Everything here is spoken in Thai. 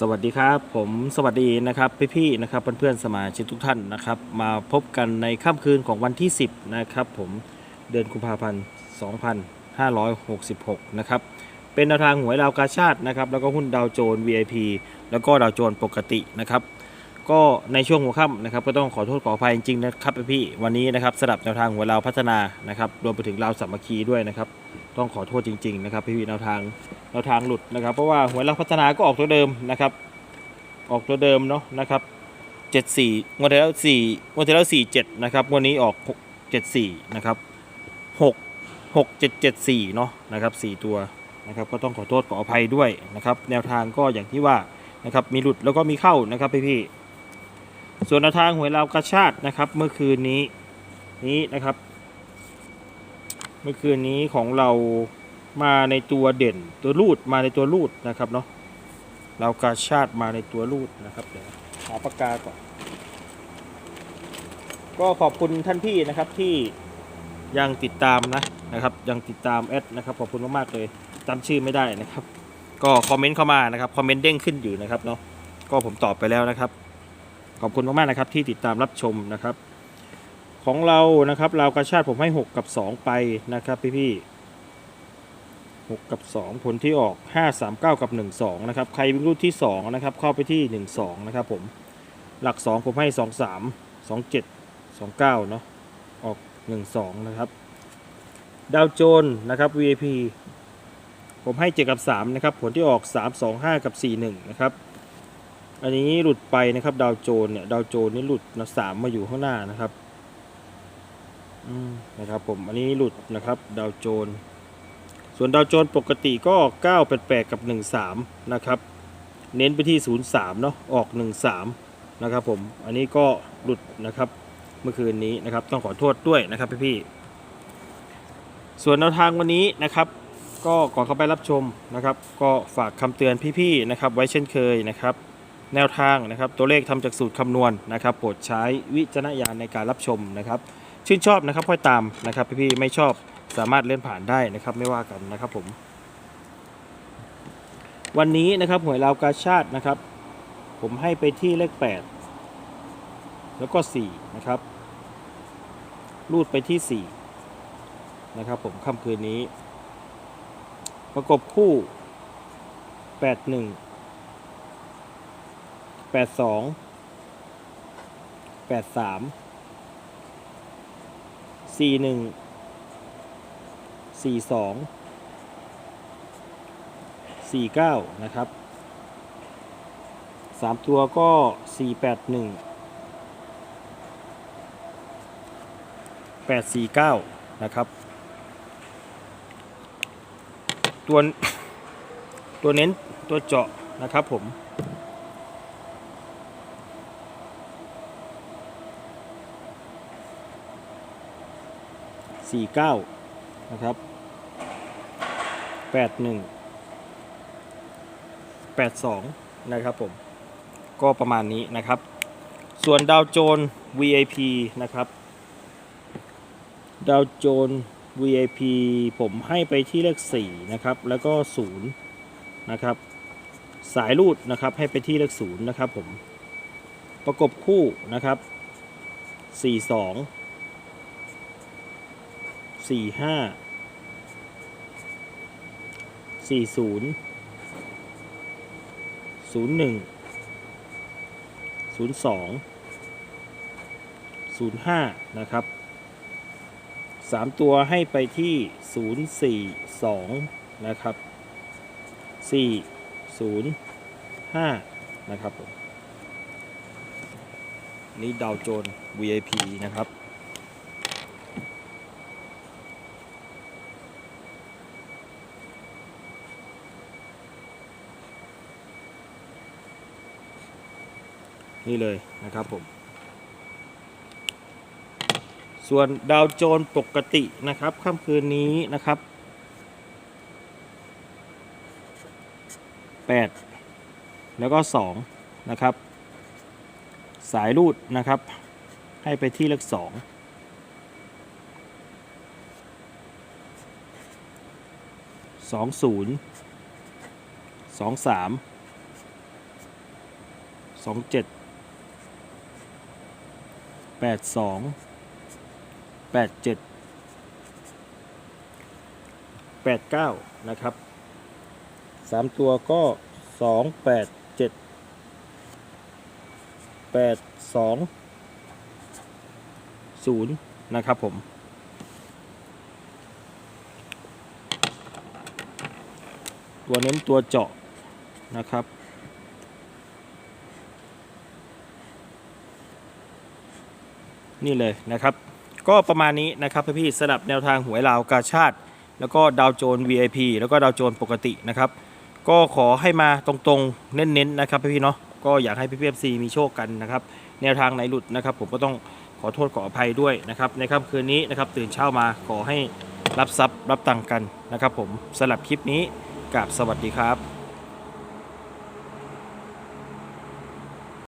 สวัสดีครับ ผมสวัสดีนะครับพี่ๆนะครับเพื่อนๆสมาชิกทุกท่านนะครับ มาพบกันในค่ำคืนของวันที่ 10 นะครับผมเดือนกุมภาพันธ์ 2566 นะครับ เป็นแนวทางหวยดาวกาชาตินะครับ แล้วก็หุ้นดาวโจน VIP แล้วก็ดาวโจนปกตินะครับ ก็ในช่วงหัวค่ำนะครับ ก็ต้องขอโทษขออภัยจริงๆนะครับพี่ๆวันนี้นะครับสลับแนวทางหวยเราวพัฒนานะครับรวมไปถึงเราวสามัคคีด้วยนะครับ ต้องขอโทษจริง ๆ นะครับพี่ๆแนวทางแนวทางหลุดนะครับ เพราะว่าหวยเราวพัฒนาก็ออกตัวเดิมนะครับ ออกตัวเดิมเนาะนะครับเจ็ดสี่งวดที่แล้วสี่งวดที่แล้วสี่เจ็ดนะครับงวดนี้ออกหกเจ็ดสี่นะครับหกหกเจ็ดเจ็ดสี่เนาะนะครับสี่ตัวนะครับก็ต้องขอโทษขออภัยด้วยนะครับแนวทางก็อย่างที่ว่านะครับมีหลุดแล้วก็มีเข้านะครับพี่พี่ส่วนแนวทางหวยลาวกระชาตินะครับเมื่อคืนนี้นี้นะครับ เมื่อคืนนี้ของเรามาในตัวเด่นตัวรูดมาในตัวรูดนะครับเนาะเรากาชาติมาในตัวรูดนะครับเดี๋ยวหาปากกาก่อนก็ขอบคุณท่านพี่นะครับที่ยังติดตามนะนะครับ ยังติดตามแอดนะครับขอบคุณมากๆเลยจำชื่อไม่ได้นะครับ ก็คอมเมนต์เข้ามานะครับคอมเมนต์เด้งขึ้นอยู่นะครับเนาะก็ผมตอบไปแล้วนะครับ ขอบคุณมากๆนะครับที่ติดตามรับชมนะครับ ของเรานะครับเรากาชาติผมให้ 6 กับ 2 ไปนะครับพี่ๆ6กับ 2 ผลที่ออก 5 3 9 กับ 1 2 นะครับ ใครเป็นรุ่นที่ 2 นะครับ เข้าไปที่ 1 2 นะครับผม หลัก 2 ผมให้ 2 3 2 7 2 9 เนาะออก 1 2 นะครับ ดาวโจนนะครับ VIP ผมให้ 7 กับ 3 นะครับ ผลที่ออก 3 2 5 กับ 4 1 นะครับ อันนี้หลุดไปนะครับ ดาวโจนเนี่ย ดาวโจนนี่หลุดนะสามมาอยู่ข้างหน้านะครับ นะครับผมอันนี้หลุดนะครับดาวโจน ส่วนดาวโจนส์ปกติก็988กับ 13 นะครับ เน้นไปที่ 03 เนาะออก 13 นะครับผมอันนี้ก็หลุดนะครับเมื่อคืนนี้นะครับต้องขอโทษด้วยนะครับพี่ๆส่วนแนวทางวันนี้นะครับ ก็ก่อนเข้าไปรับชมนะครับ ก็ฝากคำเตือนพี่ๆนะครับ ไว้เช่นเคยนะครับ แนวทางนะครับตัวเลขทำจากสูตรคำนวณนะครับโปรดใช้วิจารณญาณในการรับชมนะครับ ชื่นชอบนะครับค่อยตามนะครับพี่ๆไม่ชอบสามารถเลื่อนผ่านได้นะครับไม่ว่ากันนะครับผม วันนี้นะครับหวยลาวกาชาตินะครับ ผมให้ไปที่เลข 8 แล้วก็ 4 นะครับ รูดไปที่ 4 นะครับผมค่ำคืนนี้ ประกบคู่ 81 82 83 41สี่สองสี่เก้านะครับสามตัวก็สี่แปดหนึ่งแปดสี่เก้านะครับ ตัวตัวเน้นตัวเจาะนะครับผม สี่เก้านะครับแปดหนึ่งแปดสองนะครับผม ก็ประมาณนี้นะครับ ส่วนดาวโจน VIP นะครับ ดาวโจน VIP ผมให้ไปที่เลข 4 นะครับ แล้วก็ 0 นะครับ สายรูดนะครับให้ไปที่เลข 0 นะครับผม ประกบคู่นะครับ 42 สี่ห้าสี่ศูนย์ศูนย์หนึ่งศูนย์สองศูนย์ห้านะครับสามตัวให้ไปที่ศูนย์สี่สองนะครับสี่ศูนย์ห้านะครับนี่ดาวโจน VIP นะครับ นี่เลยนะครับผม ส่วนดาวโจนปกตินะครับค่ำคืนนี้นะครับ 8 แล้วก็ 2 นะครับ สายรูดนะครับ ให้ไปที่เลข2 2 0 2 3สองเจ็ด แปดสองแปดเจ็ดแปดเก้านะครับสามตัวก็สองแปดเจ็ดแปดสองศูนย์นะครับผมตัวเน้นตัวเจาะนะครับ นี่เลยนะครับ ก็ประมาณนี้นะครับพี่ๆสลับแนวทางหวยลาวกาชาติแล้วก็ดาวโจน VIP แล้วก็ดาวโจนปกตินะครับ ก็ขอให้มาตรงๆเน้นๆนะครับพี่ๆเนาะก็อยากให้พี่พีเอฟซีมีโชคกันนะครับ แนวทางไหนหลุดนะครับ ผมก็ต้องขอโทษขออภัยด้วยนะครับ ในค่ำคืนนี้นะครับ ตื่นเช้ามาขอให้รับทรัพย์รับตังค์กันนะครับ ผมสลับคลิปนี้กับสวัสดีครับ